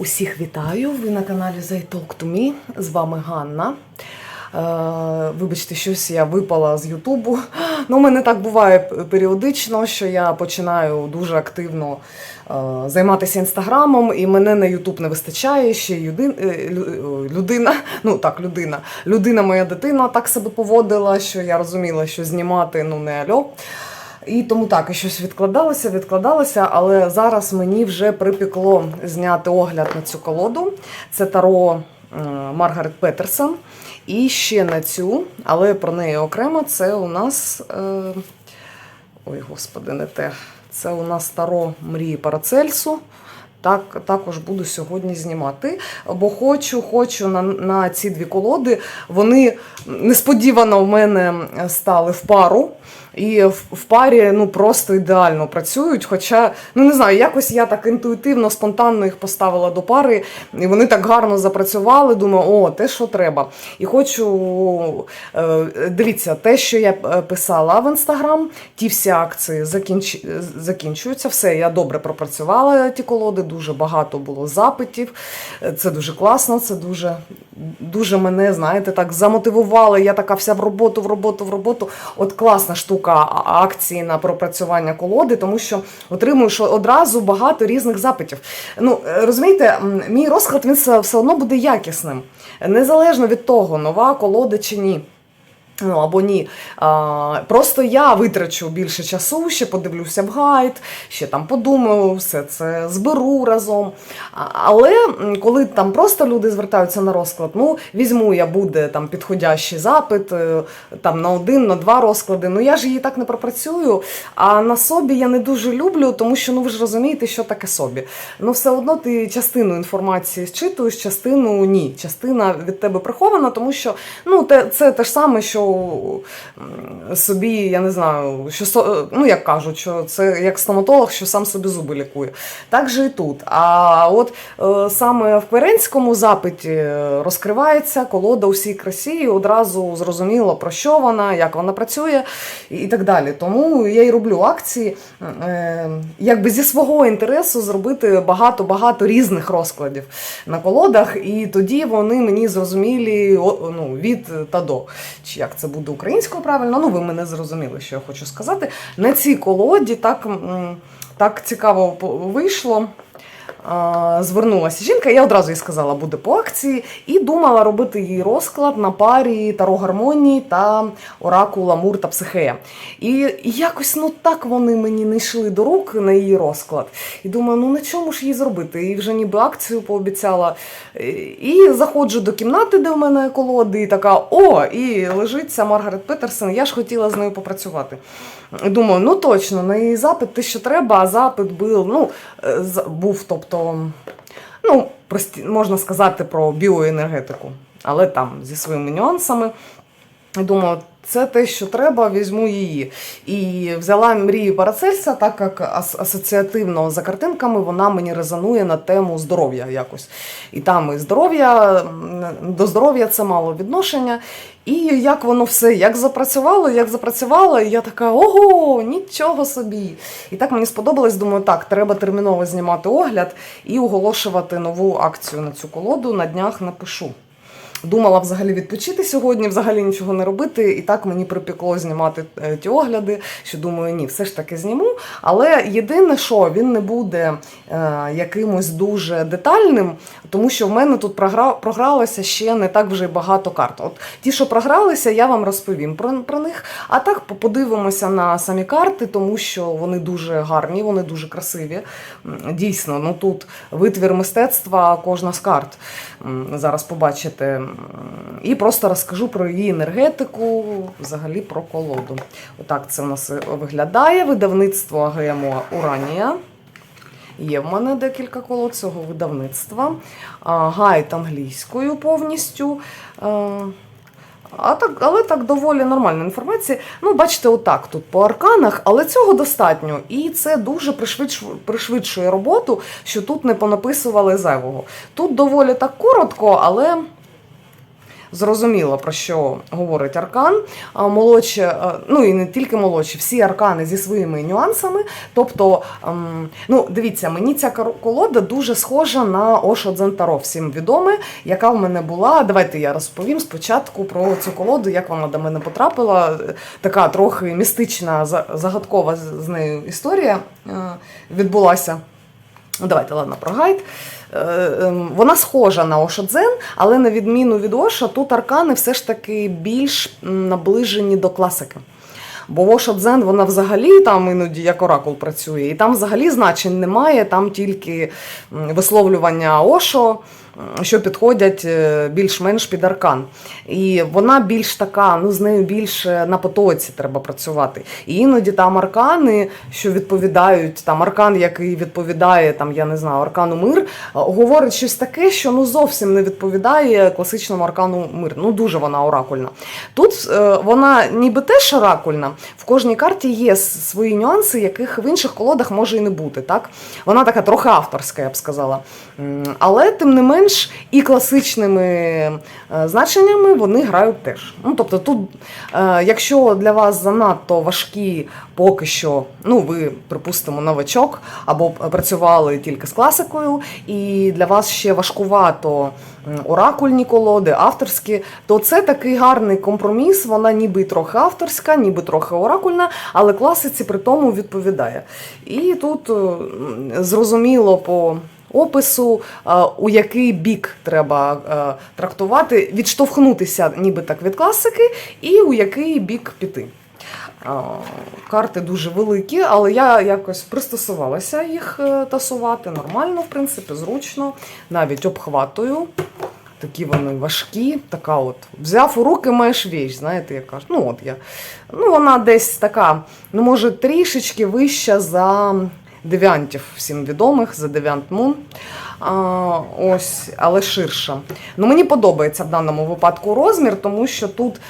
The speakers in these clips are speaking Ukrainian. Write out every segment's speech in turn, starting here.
Усіх вітаю! Ви на каналі They Talk to Me. З вами Ганна. Е, вибачте, щось я випала з Ютубу. Ну, у мене так буває періодично, що я починаю дуже активно е, займатися інстаграмом, і мене на Ютуб не вистачає. Ще е, е, людина, ну так, людина. Людина, моя дитина так себе поводила, що я розуміла, що знімати ну не альо. І тому так, щось відкладалося, відкладалося, але зараз мені вже припекло зняти огляд на цю колоду. Це таро Маргарет Петерсон. І ще на цю, але про неї окремо, це у нас. Е, ой, господи, не те. Це у нас таро мрії Парацельсу. Так, також буду сьогодні знімати, бо хочу, хочу на, на ці дві колоди. Вони несподівано в мене стали в пару. І в, в парі ну просто ідеально працюють. Хоча, ну не знаю, якось я так інтуїтивно, спонтанно їх поставила до пари, і вони так гарно запрацювали. Думаю, о, те, що треба. І хочу е, дивіться, те, що я е, писала в інстаграм, ті всі акції закінч... закінчуються. Все, я добре пропрацювала ті колоди, дуже багато було запитів. Е, Це дуже класно, це дуже, дуже мене, знаєте, так замотивувало. Я така вся в роботу, в роботу, в роботу. От класна штука а- акції на пропрацювання колоди, тому що отримуєш одразу багато різних запитів. Ну, розумієте, мій розклад він все одно буде якісним, незалежно від того, нова колода чи ні. Ну або ні. А, просто я витрачу більше часу, ще подивлюся в гайд, ще там подумаю, все це зберу разом. А, але коли там просто люди звертаються на розклад, ну візьму я буде там підходящий запит, е, там на один, на два розклади. Ну я ж її так не пропрацюю. А на собі я не дуже люблю, тому що ну ви ж розумієте, що таке собі. Ну все одно ти частину інформації зчитуєш, частину ні. Частина від тебе прихована, тому що ну те, це те ж саме, що собі, я не знаю, що ну як кажуть, що це як стоматолог, що сам собі зуби лікує. Так же і тут. А от е, саме в Перенському запиті е, розкривається колода у всій красі, і одразу зрозуміло про що вона, як вона працює і, так далі. Тому я і роблю акції, е, якби зі свого інтересу зробити багато-багато різних розкладів на колодах, і тоді вони мені зрозумілі ну, від та до. Чи як це буде українською правильно? Ну, ви мене зрозуміли, що я хочу сказати. На цій колоді так, так цікаво вийшло. Звернулася жінка, я одразу їй сказала, буде по акції, і думала робити її розклад на парі Таро Гармонії та Оракула Мур та Психея. І якось ну так вони мені не йшли до рук на її розклад. І думаю, ну на чому ж її зробити? І вже ніби акцію пообіцяла. І заходжу до кімнати, де в мене колоди, і така: о, і лежить ця Маргарет Петерсон. Я ж хотіла з нею попрацювати. Думаю, ну точно, на її запит те, що треба, а запит був, ну, е, був, тобто, ну, прості, можна сказати про біоенергетику, але там зі своїми нюансами. Думаю, це те, що треба, візьму її. І взяла мрію Парацельса, так як ас- асоціативно за картинками вона мені резонує на тему здоров'я якось. І там і здоров'я, до здоров'я це мало відношення. І як воно все, як запрацювало, як запрацювало, і я така, ого, нічого собі. І так мені сподобалось, думаю, так, треба терміново знімати огляд і оголошувати нову акцію на цю колоду. На днях напишу. Думала взагалі відпочити сьогодні, взагалі нічого не робити. І так мені припекло знімати е, ті огляди. Що думаю, ні, все ж таки зніму. Але єдине, що він не буде е, якимось дуже детальним, тому що в мене тут програ... програлося ще не так вже багато карт. От ті, що програлися, я вам розповім про, про них. А так подивимося на самі карти, тому що вони дуже гарні, вони дуже красиві. Дійсно, ну тут витвір мистецтва кожна з карт. Зараз побачите. І просто розкажу про її енергетику, взагалі про колоду. Отак це в нас виглядає. Видавництво ГМО Уранія. Є в мене декілька колод цього видавництва. Гайд англійською повністю. А так, але так доволі нормальна інформація. Ну, бачите, отак тут по арканах, але цього достатньо. І це дуже пришвидшує, пришвидшує роботу, що тут не понаписували зайвого. Тут доволі так коротко, але зрозуміло, про що говорить аркан. Молодші, ну і не тільки молодші, всі аркани зі своїми нюансами. Тобто, ем, ну дивіться, мені ця колода дуже схожа на Ошо Дзентаро, всім відоме, яка в мене була. Давайте я розповім спочатку про цю колоду, як вона до мене потрапила. Така трохи містична, загадкова з- нею історія е, відбулася. Давайте, ладно, про гайд. Е, ем, Вона схожа на Ошо Дзен, але на відміну від Оша, тут аркани все ж таки більш наближені до класики. Бо в Ошо Дзен вона взагалі там іноді як оракул працює, і там взагалі значень немає, там тільки висловлювання Ошо, що підходять е, більш-менш під аркан. І вона більш така, ну з нею більше на потоці треба працювати. І іноді там аркани, що відповідають, там аркан, який відповідає, там, я не знаю, аркану мир, е, говорить щось таке, що ну зовсім не відповідає класичному аркану мир. Ну дуже вона оракульна. Тут е, вона ніби теж оракульна. В кожній карті є свої нюанси, яких в інших колодах може і не бути. Так? Вона така трохи авторська, я б сказала. Але тим не менш і класичними е, значеннями вони грають теж. Ну, тобто, тут, е, якщо для вас занадто важкі поки що, ну ви, припустимо, новачок або працювали тільки з класикою, і для вас ще важкувато оракульні колоди, авторські, то це такий гарний компроміс. Вона ніби трохи авторська, ніби трохи оракульна, але класиці при тому відповідає. І тут зрозуміло по. Опису, е, у який бік треба е, трактувати, відштовхнутися ніби так від класики, і у який бік піти. Е, Карти дуже великі, але я якось пристосувалася їх тасувати нормально, в принципі, зручно, навіть обхватую. Такі вони важкі, така от. Взяв у руки маєш віч, знаєте, я кажу. Ну, от я. Ну, вона десь така, ну, може, трішечки вища за девіантів, всім відомих, за девіант Мун. А, ось, але ширша. Ну, мені подобається в даному випадку розмір, тому що тут,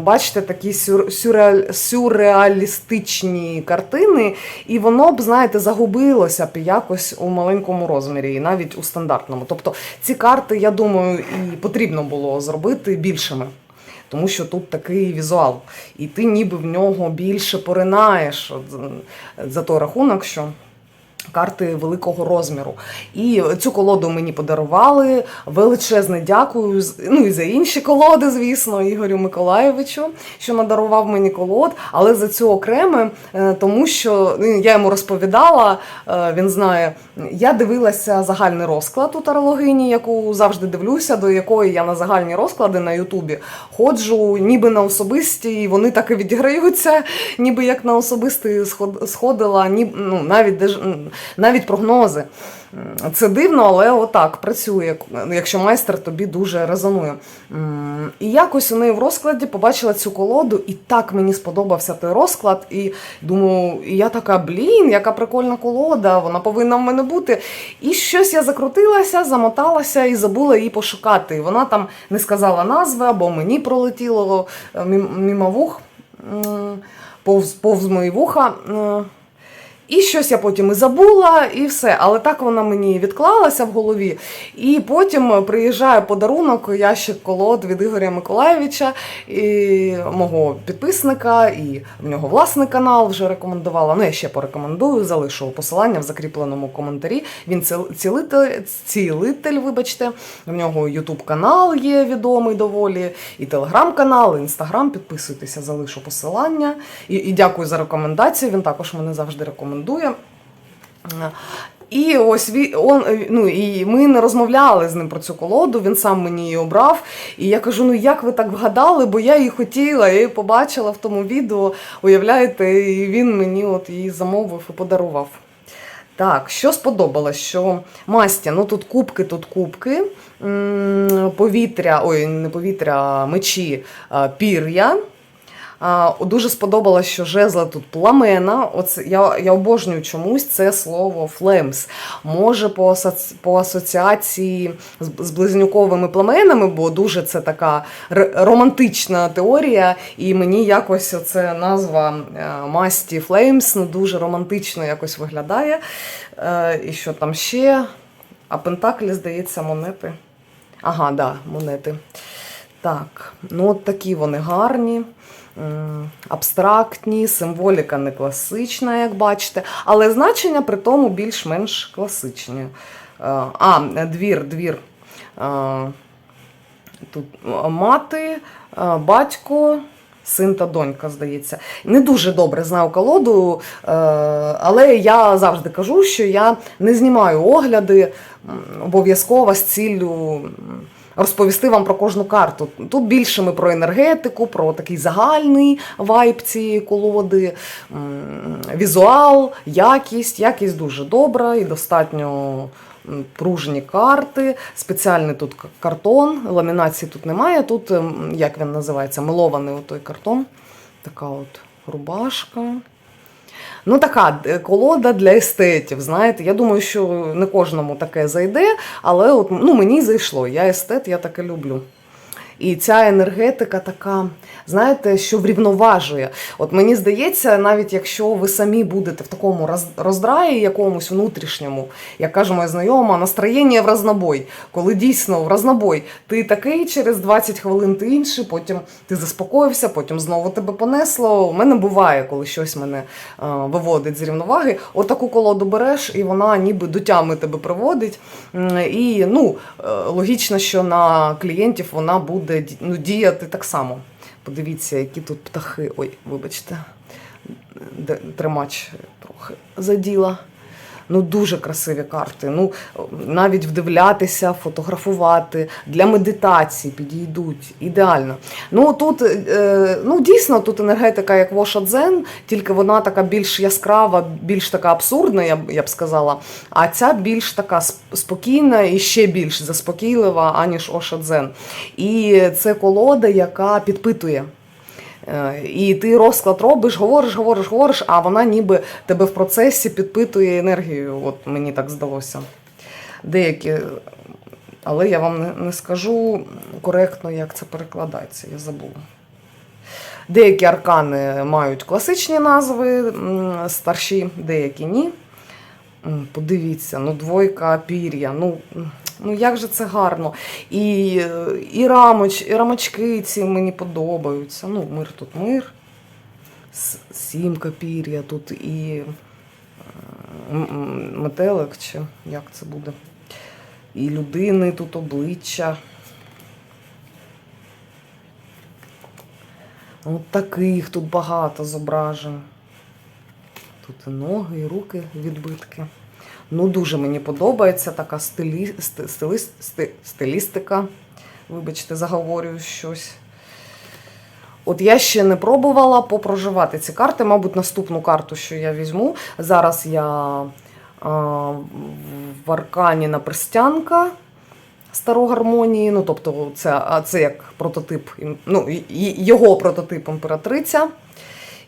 бачите, такі сюр, сюрреаль, сюрреалістичні картини, і воно б, знаєте, загубилося б якось у маленькому розмірі, і навіть у стандартному. Тобто ці карти, я думаю, і потрібно було зробити більшими. Тому що тут такий візуал, і ти ніби в нього більше поринаєш за той рахунок, що карти великого розміру. І цю колоду мені подарували. Величезне дякую. Ну і за інші колоди, звісно, Ігорю Миколаєвичу, що надарував мені колод, але за цю окреме, е, тому що ну, я йому розповідала, е, він знає. Я дивилася загальний розклад у тарологині, яку завжди дивлюся, до якої я на загальні розклади на Ютубі ходжу, ніби на особисті, і вони так і відіграються, ніби як на особистий сход- сходила, ні, ну, навіть, навіть прогнози. Це дивно, але отак працює, якщо майстер тобі дуже резонує. І якось у неї в розкладі побачила цю колоду, і так мені сподобався той розклад. І думаю, я така, блін, яка прикольна колода, вона повинна в мене бути. І щось я закрутилася, замоталася і забула її пошукати. І вона там не сказала назви, або мені пролетіло е, мімо вух, повз, повз мої вуха. І щось я потім і забула, і все. Але так вона мені відклалася в голові. І потім приїжджає подарунок, ящик колод від Ігоря Миколаєвича, і мого підписника, і в нього власний канал вже рекомендувала. Ну, я ще порекомендую, залишу посилання в закріпленому коментарі. Він цілитель, цілитель, вибачте. В нього Ютуб канал є відомий доволі, і телеграм-канал, і інстаграм. Підписуйтеся, залишу посилання. І, і дякую за рекомендацію. Він також мене завжди рекомендує. І ось он, ну, і ми не розмовляли з ним про цю колоду, він сам мені її обрав. І я кажу: ну як ви так вгадали, бо я її хотіла, я її побачила в тому відео, уявляєте, і він мені от її замовив і подарував. Так, що сподобалось, що масті, ну тут кубки, тут кубки, повітря, ой, не повітря, мечі, пір'я. Дуже сподобалось, що жезла тут пламена. Оце, я, я обожнюю чомусь це слово флемс. Може, по, асоці, по асоціації з, близнюковими пламенами, бо дуже це така романтична теорія, і мені якось оце назва е, масті Флеймс ну, дуже романтично якось виглядає. Е, І що там ще? А Пентаклі, здається, монети. Ага, да, монети. Так, ну от такі вони гарні, абстрактні, символіка не класична, як бачите, але значення при тому більш-менш класичні. Е, А, двір, двір. Е, Тут е, мати, е, батько, син та донька, здається. Не дуже добре знаю колоду, е, але я завжди кажу, що я не знімаю огляди обов'язково з ціллю розповісти вам про кожну карту. Тут більше ми про енергетику, про такий загальний вайб цієї колоди, візуал, якість. Якість дуже добра і достатньо пружні карти, спеціальний тут картон, ламінації тут немає. Тут, як він називається, милований отой картон. Така от рубашка. Ну, така е, колода для естетів. Знаєте, я думаю, що не кожному таке зайде, але от, ну, мені зайшло. Я естет, я таке люблю. І ця енергетика така, знаєте, що врівноважує. От мені здається, навіть якщо ви самі будете в такому роз- роздраї якомусь внутрішньому, як каже моя знайома, настроєння в разнобой. Коли дійсно в разнобой ти такий, через 20 хвилин ти інший, потім ти заспокоївся, потім знову тебе понесло. У мене буває, коли щось мене е, виводить з рівноваги. Отаку колоду береш, і вона ніби до тями тебе приводить. І ну, е, логічно, що на клієнтів вона буде ді- ну, діяти так само. Подивіться, які тут птахи. Ой, вибачте, тримач трохи заділа. Ну, дуже красиві карти. Ну, навіть вдивлятися, фотографувати для медитації підійдуть ідеально. Ну тут е, ну дійсно тут енергетика як Воша Дзен, тільки вона така більш яскрава, більш така абсурдна, я б я б сказала. А ця більш така спокійна і ще більш заспокійлива, аніж Оша Дзен. І це колода, яка підпитує. Е, І ти розклад робиш, говориш, говориш, говориш, а вона ніби тебе в процесі підпитує енергією. От мені так здалося. Деякі, але я вам не, скажу коректно, як це перекладається, я забула. Деякі аркани мають класичні назви, старші, деякі ні. Подивіться, ну двойка пір'я. Ну, ну як же це гарно. І, і, рамоч, і рамочки ці мені подобаються. Ну, мир тут мир. С- Сімка пір'я тут і е, метелик, чи як це буде. І людини тут обличчя. От таких тут багато зображень. Тут і ноги, і руки відбитки. Ну, дуже мені подобається така стилі, сти- стиліс- сти- стилістика. Вибачте, заговорюю щось. От я ще не пробувала попроживати ці карти. Мабуть, наступну карту, що я візьму. Зараз я а, в аркані на перстянка старо гармонії. Ну, тобто, це, це як прототип, ну, його прототип імператриця.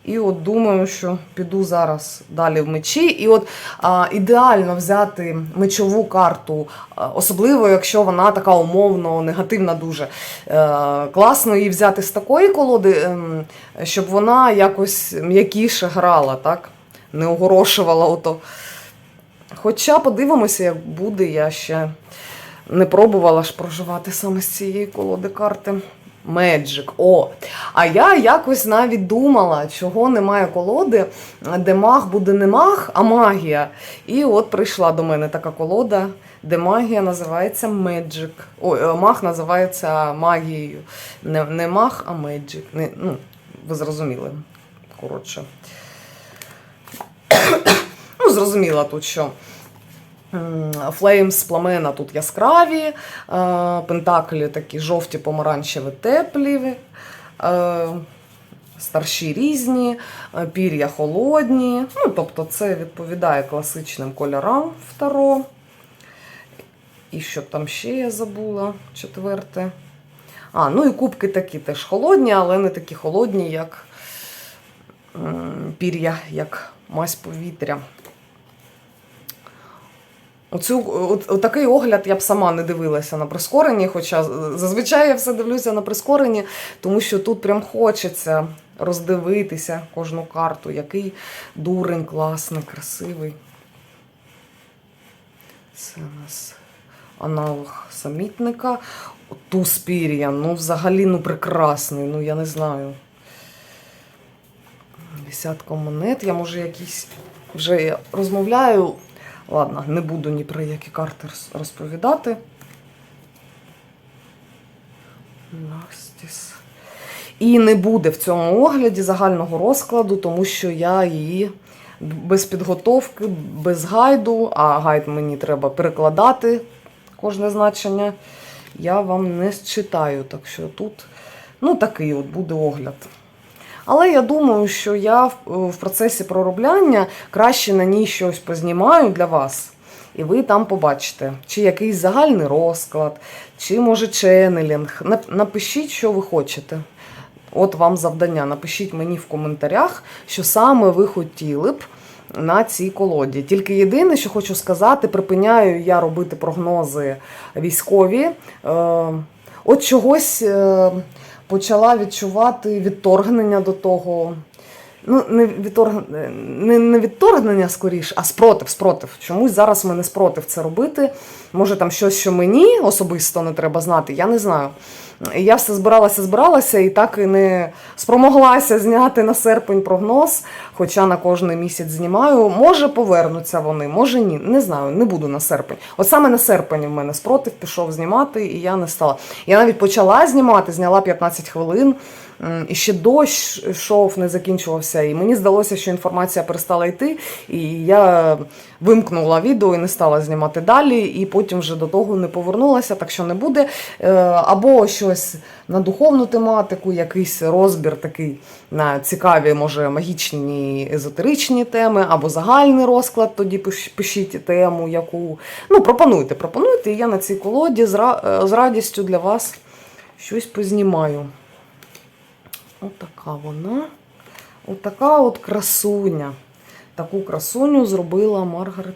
І от думаю, що піду зараз далі в мечі. І от а, ідеально взяти мечову карту, особливо якщо вона така умовно негативна, дуже е, класно її взяти з такої колоди, ем, щоб вона якось м'якіше грала, так? Не огорошувала ото. Хоча подивимося, як буде, я ще не пробувала ж проживати саме з цієї колоди карти. Меджик. О. А я якось навіть думала, чого немає колоди, де маг буде не маг, а магія. І от прийшла до мене така колода, де магія називається Меджик. Ой, е, маг називається магією. Не, не маг, а Меджик. Не, ну, ви зрозуміли. Коротше. ну, зрозуміла тут, що. Флеймс пламена тут яскраві, е, пентаклі такі жовті, помаранчеві, теплі, е, старші різні, е, пір'я холодні. Ну, тобто це відповідає класичним кольорам в Таро. І що там ще я забула, четверте. А, ну і кубки такі теж холодні, але не такі холодні, як пір'я, як мазь повітря. Оцю, от, от такий огляд я б сама не дивилася на прискоренні, хоча зазвичай я все дивлюся на прискоренні, тому що тут прям хочеться роздивитися кожну карту, який дурень класний, красивий. Це у нас аналог самітника. Тузпір'я. ну взагалі ну прекрасний, ну я не знаю. Десятка монет. Я може якісь вже розмовляю. Ладно, не буду ні про які карти розповідати. Настіс. І не буде в цьому огляді загального розкладу, тому що я її без підготовки, без гайду, а гайд мені треба перекладати кожне значення. Я вам не читаю, так що тут ну, такий от буде огляд. Але я думаю, що я в, в процесі проробляння краще на ній щось познімаю для вас. І ви там побачите, чи якийсь загальний розклад, чи може ченелінг. Напишіть, що ви хочете. От вам завдання. Напишіть мені в коментарях, що саме ви хотіли б на цій колоді. Тільки єдине, що хочу сказати, припиняю я робити прогнози військові. Е, от чогось е, почала відчувати відторгнення до того. Ну, не, відторг... не, не відторгнення скоріш, а спротив, спротив. Чомусь зараз мене спротив це робити. Може, там щось, що мені особисто не треба знати, я не знаю. Я все збиралася, збиралася і так і не спромоглася зняти на серпень прогноз, хоча на кожний місяць знімаю. Може повернуться вони, може ні. Не знаю, не буду на серпень. От саме на серпень в мене спротив пішов знімати, і я не стала. Я навіть почала знімати, зняла 15 хвилин. І ще дощ йшов, не закінчувався. І мені здалося, що інформація перестала йти. І я вимкнула відео і не стала знімати далі. І потім вже до того не повернулася, так що не буде. Е, Або щось на духовну тематику, якийсь розбір такий на цікаві, може, магічні езотеричні теми, або загальний розклад. Тоді пишіть тему, яку. Ну, пропонуйте, пропонуйте, і я на цій колоді з е, з радістю для вас щось познімаю. Отака вона. Отака от красуня. Таку красуню зробила Маргарет.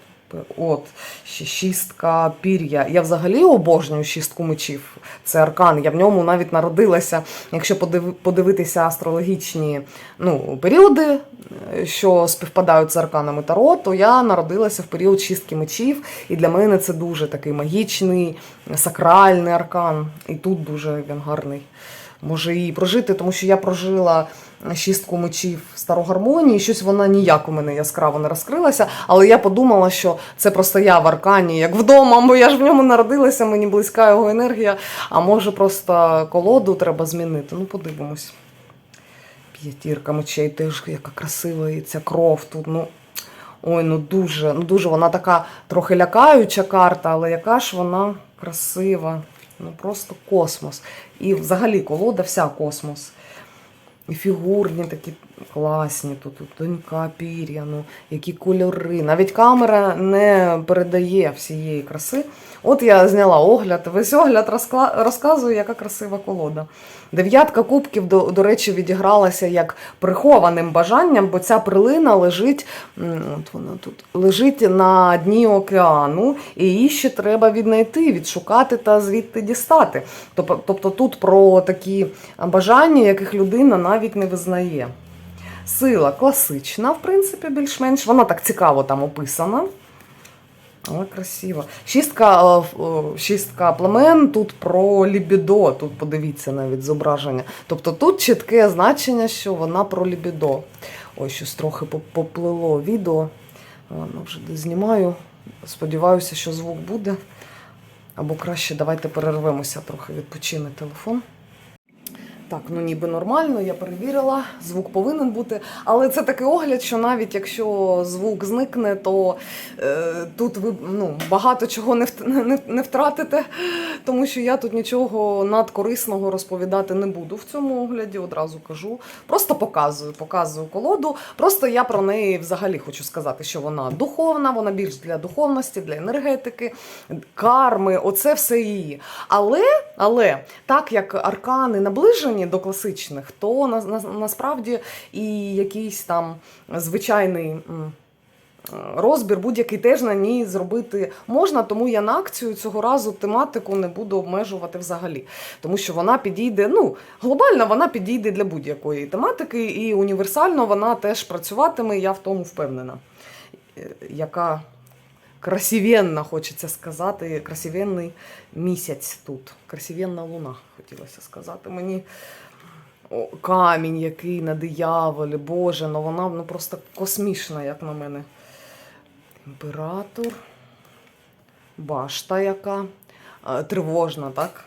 От, шістка пір'я. Я взагалі обожнюю шістку мечів. Це аркан. Я в ньому навіть народилася. Якщо подивитися астрологічні ну, періоди, е, що співпадають з арканами Таро, то я народилася в період шістки мечів. І для мене це дуже такий магічний, сакральний аркан. І тут дуже він гарний може її прожити, тому що я прожила шістку мечів старогармонії, щось вона ніяк у мене яскраво не розкрилася. Але я подумала, що це просто я в аркані, як вдома, бо я ж в ньому народилася, мені близька його енергія. А може просто колоду треба змінити. Ну, подивимось. П'ятірка мечей теж яка красива, і ця кров тут. Ну, ой, ну дуже, ну дуже вона така трохи лякаюча карта, але яка ж вона красива. Ну просто космос. І взагалі колода вся космос. І фігурні такі класні, тут, тут донька пір'я, ну, які кольори. Навіть камера не передає всієї краси. От я зняла огляд, весь огляд розкла- розказую, яка красива колода. Дев'ятка кубків, до, до речі, відігралася як прихованим бажанням, бо ця прилина лежить, от вона тут, лежить на дні океану, і її ще треба віднайти, відшукати та звідти дістати. Тобто, тут про такі бажання, яких людина навіть не визнає. Сила класична, в принципі, більш-менш. Вона так цікаво там описана. Але красиво. Шістка, е, е, шістка племен тут про лібідо. Тут подивіться навіть зображення. Тобто тут чітке значення, що вона про лібідо. Ой, щось трохи поплило відео. Ладно, вже знімаю. Сподіваюся, що звук буде. Або краще давайте перервемося трохи, відпочине телефон. Так, ну ніби нормально, я перевірила, звук повинен бути. Але це такий огляд, що навіть якщо звук зникне, то е, тут ви ну, багато чого не, не, не втратите, тому що я тут нічого надкорисного розповідати не буду в цьому огляді, одразу кажу. Просто показую, показую колоду. Просто я про неї взагалі хочу сказати, що вона духовна, вона більш для духовності, для енергетики, карми, оце все її. Але, але так як аркани наближені до класичних, то на, на, насправді і якийсь там звичайний. Розбір будь-який теж на ній зробити можна, тому я на акцію цього разу тематику не буду обмежувати взагалі. Тому що вона підійде, ну, глобально вона підійде для будь-якої тематики, і універсально вона теж працюватиме, я в тому впевнена. Е, Яка красивенна, хочеться сказати, красивенний місяць тут. Красивенна луна, хотілося сказати. Мені камінь, який на дияволі, Боже, ну вона ну, просто космічна, як на мене. Імператор. Башта яка. Е, Тривожна, так?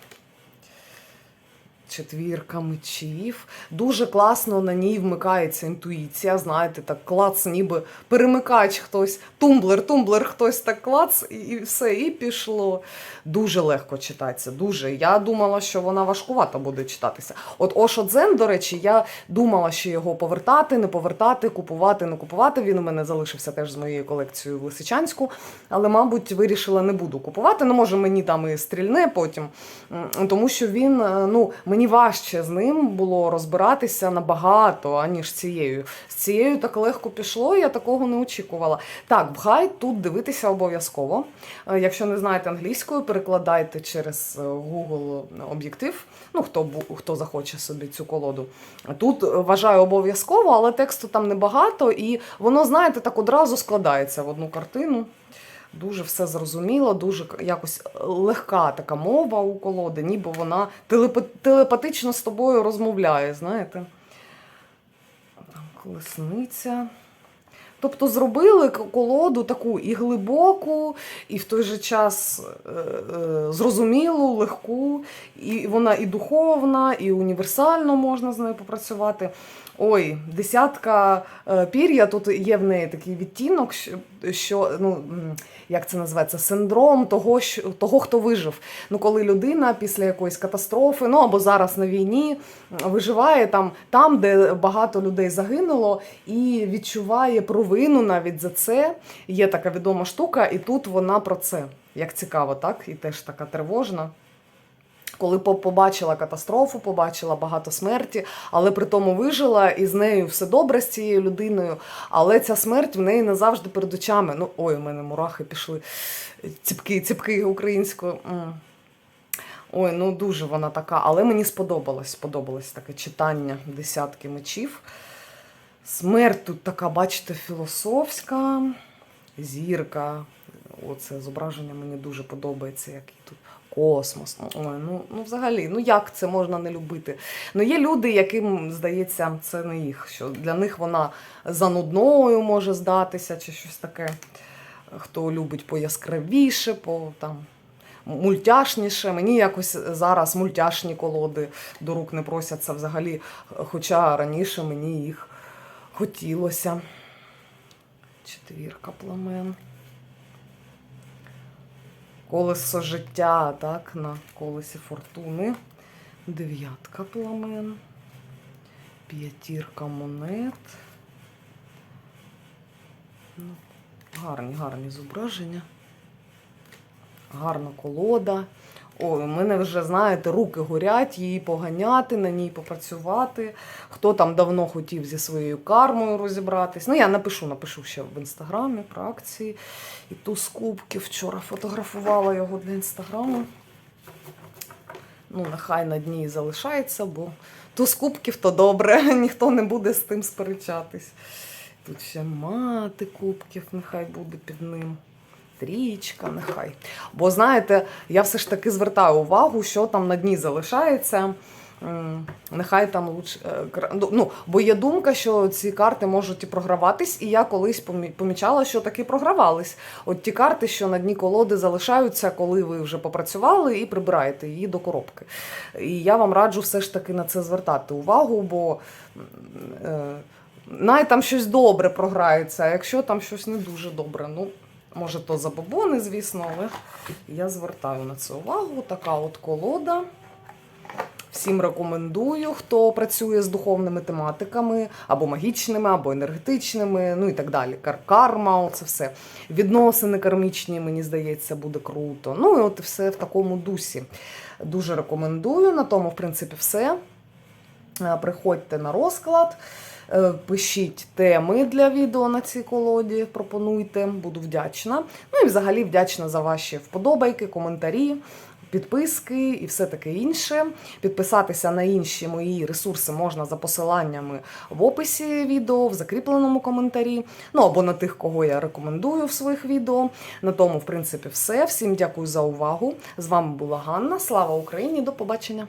Четвірка мечів. Дуже класно на ній вмикається інтуїція. Знаєте, так клац, ніби перемикач хтось, тумблер, тумблер, хтось так клац, і, все, і пішло. Дуже легко читається. Дуже. Я думала, що вона важкувато буде читатися. От Ошо Дзен, до речі, я думала, що його повертати, не повертати, купувати, не купувати. Він у мене залишився теж з моєю колекцією в Лисичанську, але, мабуть, вирішила не буду купувати. Ну, може, мені там і стрільне потім, тому що він, е, ну, мені важче з ним було розбиратися набагато, аніж цією. З цією так легко пішло, я такого не очікувала. Так, гайд тут дивитися обов'язково. Е, Якщо не знаєте англійською, перекладайте через е, Google об'єктив. Ну, хто, хто захоче собі цю колоду. Тут е, вважаю обов'язково, але тексту там небагато, і воно, знаєте, так одразу складається в одну картину. Дуже все зрозуміло, дуже якось легка така мова у колоди, ніби вона телепатично з тобою розмовляє, знаєте. Колесниця. Тобто зробили колоду таку і глибоку, і в той же час е, е, зрозумілу, легку, і вона і духовна, і універсально можна з нею попрацювати. Ой, десятка е, пір'я, тут є в неї такий відтінок, що, ну, як це називається, синдром того, що, того, хто вижив. Ну, коли людина після якоїсь катастрофи, ну або зараз на війні виживає там, там, де багато людей загинуло, і відчуває провину навіть за це. Є така відома штука, і тут вона про це. Як цікаво, так? І теж така тривожна. Коли побачила катастрофу, побачила багато смерті, але при тому вижила, і з нею все добре з цією людиною. Але ця смерть в неї не завжди перед очами. Ну, ой, у мене мурахи пішли. Ціпки, ціпки українською. Ой, ну дуже вона така. Але мені сподобалось, сподобалось таке читання десятки мечів. Смерть тут така, бачите, філософська, зірка. Оце зображення мені дуже подобається, який тут космос. Ой, ну, ну взагалі, ну як це можна не любити? Ну є люди, яким здається, це не їх. Що для них вона занудною може здатися, чи щось таке. Хто любить пояскравіше, по там. Мультяшніше. Мені якось зараз мультяшні колоди до рук не просяться взагалі, хоча раніше мені їх хотілося. Четвірка пламен. Колесо життя, так, на колесі фортуни. Дев'ятка пламен. П'ятірка монет. Ну, гарні, гарні зображення. Гарна колода. Ой, у мене вже, знаєте, руки горять її поганяти, на ній попрацювати. Хто там давно хотів зі своєю кармою розібратись. Ну, я напишу, напишу ще в інстаграмі про акції. І ту з вчора фотографувала його для інстаграму. Ну, нехай на дні і залишається, бо ту з кубків то добре, ніхто не буде з тим сперечатись. Тут ще мати кубків, нехай буде під ним. Трічка, нехай. Бо знаєте, я все ж таки звертаю увагу, що там на дні залишається. Нехай там лучше. е, Ну, бо є думка, що ці карти можуть і програватись, і я колись помічала, що таки програвались. От ті карти, що на дні колоди залишаються, коли ви вже попрацювали і прибираєте її до коробки. І я вам раджу все ж таки на це звертати увагу, бо е, най там щось добре програється, а якщо там щось не дуже добре, ну. Може, то забобони, звісно, але я звертаю на це увагу. Така от колода. Всім рекомендую, хто працює з духовними тематиками, або магічними, або енергетичними, ну і так далі. Карма, це все. Відносини кармічні, мені здається, буде круто. Ну і от все в такому дусі. Дуже рекомендую. На тому, в принципі, все. Е, Приходьте на розклад. Е, Пишіть теми для відео на цій колоді, пропонуйте, буду вдячна. Ну і взагалі вдячна за ваші вподобайки, коментарі, підписки і все таке інше. Підписатися на інші мої ресурси можна за посиланнями в описі відео, в закріпленому коментарі. Ну або на тих, кого я рекомендую в своїх відео. На тому, в принципі, все. Всім дякую за увагу. З вами була Ганна. Слава Україні! До побачення!